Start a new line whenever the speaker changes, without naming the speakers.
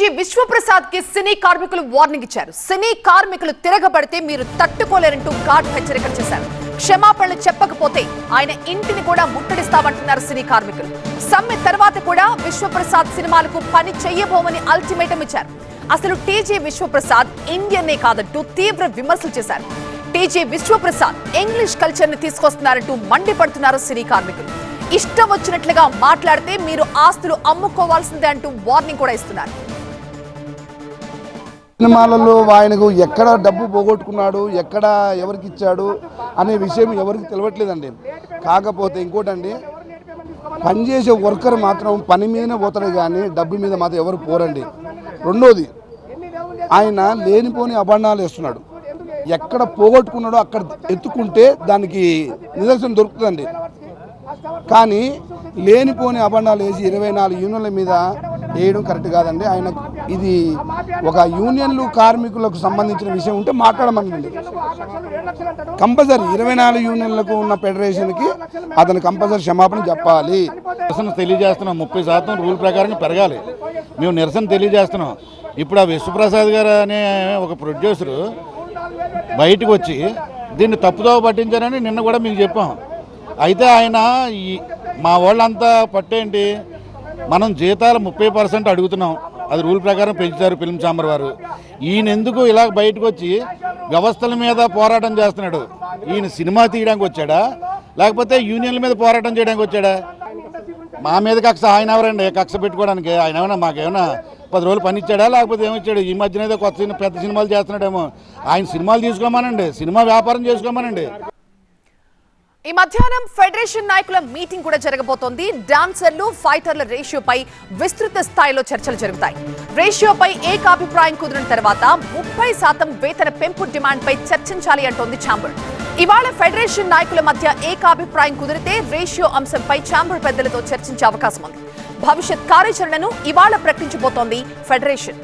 DG విశ్వప్రసాద్కి సినీ కార్మికులు warning ఇచ్చారు. సినీ కార్మికులు తిరగబడితే మీరు తట్టుకోలేరంటూ ఘాట్ హెచ్చరికలు చేశారు. క్షమాపణలు చెప్పకపోతే ఆయన ఇంటిని కూడా ముట్టడిస్తామంటున్నారు సినీ కార్మికులు. సమ్మె తర్వాత కూడా విశ్వప్రసాద్ సినిమాలకు పని చెయ్యబోమని అల్టిమేటం ఇచ్చారు. అసలు టీజీ విశ్వప్రసాద్ ఇండియన్నే కాదంటూ తీవ్ర విమర్శలు చేశారు. టీజీ విశ్వప్రసాద్ ఇంగ్లీష్ కల్చర్ని తీసుకొస్తున్నారంటూ మండిపడుతున్నారు సినీ కార్మికులు. ఇష్టం వచ్చినట్లుగా మాట్లాడితే మీరు ఆస్తులు అమ్ముకోవాల్సిందే అంటూ వార్నింగ్ కూడా ఇస్తున్నారు.
సినిమాలలో ఆయనకు ఎక్కడ డబ్బు పోగొట్టుకున్నాడు ఎక్కడ ఎవరికి ఇచ్చాడు అనే విషయం ఎవరికి తెలియట్లేదండి కాకపోతే ఇంకోటండి పనిచేసే వర్కర్ మాత్రం పని మీదనే పోతాడు కానీ డబ్బు మీద మాత్రం ఎవరు పోరండి. రెండోది ఆయన లేనిపోని అభండాలు వేస్తున్నాడు. ఎక్కడ పోగొట్టుకున్నాడో అక్కడ ఎత్తుకుంటే దానికి నిదర్శనం దొరుకుతుందండి. కానీ లేనిపోని అభండాలు వేసి ఇరవై నాలుగు యూనియన్ల మీద వేయడం కరెక్ట్ కాదండి. ఆయన ఇది ఒక యూనియన్లు కార్మికులకు సంబంధించిన విషయం ఉంటే మాట్లాడమండి కంపల్సరీ ఇరవై నాలుగు యూనియన్లకు ఉన్న ఫెడరేషన్కి అతను కంపల్సరీ క్షమాపణ చెప్పాలి.
నిరసన తెలియజేస్తున్నాం. ముప్పై శాతం రూల్ ప్రకారం పెరగాలి. మేము నిరసన తెలియజేస్తున్నాం. ఇప్పుడు ఆ విశ్వప్రసాద్ గారు అనే ఒక ప్రొడ్యూసరు బయటకు వచ్చి దీన్ని తప్పుదోవ పట్టించారని నిన్న కూడా మీకు చెప్పాం. అయితే ఆయన ఈ మా వాళ్ళంతా పట్టేంటి? మనం జీతాలు ముప్పై పర్సెంట్ అడుగుతున్నాం. అది రూల్ ప్రకారం పెంచుతారు ఫిల్మ్ ఛాంబర్ వారు. ఈయన ఎందుకు ఇలా బయటకు వచ్చి వ్యవస్థల మీద పోరాటం చేస్తున్నాడు? ఈయన సినిమా తీయడానికి వచ్చాడా? లేకపోతే యూనియన్ల మీద పోరాటం చేయడానికి వచ్చాడా? మా మీద కక్ష ఆయన ఎవరండి? కక్ష పెట్టుకోవడానికి ఆయన ఏమైనా మాకేమైనా పది రోజులు పని ఇచ్చాడా? లేకపోతే ఏమిచ్చాడు ఈ మధ్యన ఏదో కొత్త పెద్ద సినిమాలు చేస్తున్నాడేమో. ఆయన సినిమాలు తీసుకోమనండి. సినిమా వ్యాపారం చేసుకోమనండి.
ఈ మధ్యాహ్నం ఫెడరేషన్ నాయకుల మీటింగ్ కూడా జరగబోతోంది. డాన్సర్లు ఫైటర్ల రేషియోపై విస్తృత స్థాయిలో చర్చలు జరుగుతాయి. రేషియోపై ఏకాభిప్రాయం కుదిరిన తర్వాత ముప్పై శాతం వేతన పెంపు డిమాండ్పై చర్చించాలి అంటోంది ఛాంబర్. ఇవాళ ఫెడరేషన్ నాయకుల మధ్య ఏకాభిప్రాయం కుదిరితే రేషియో అంశంపై ఛాంబర్ పెద్దలతో చర్చించే అవకాశం ఉంది. భవిష్యత్ కార్యాచరణను ఇవాళ ప్రకటించబోతోంది ఫెడరేషన్.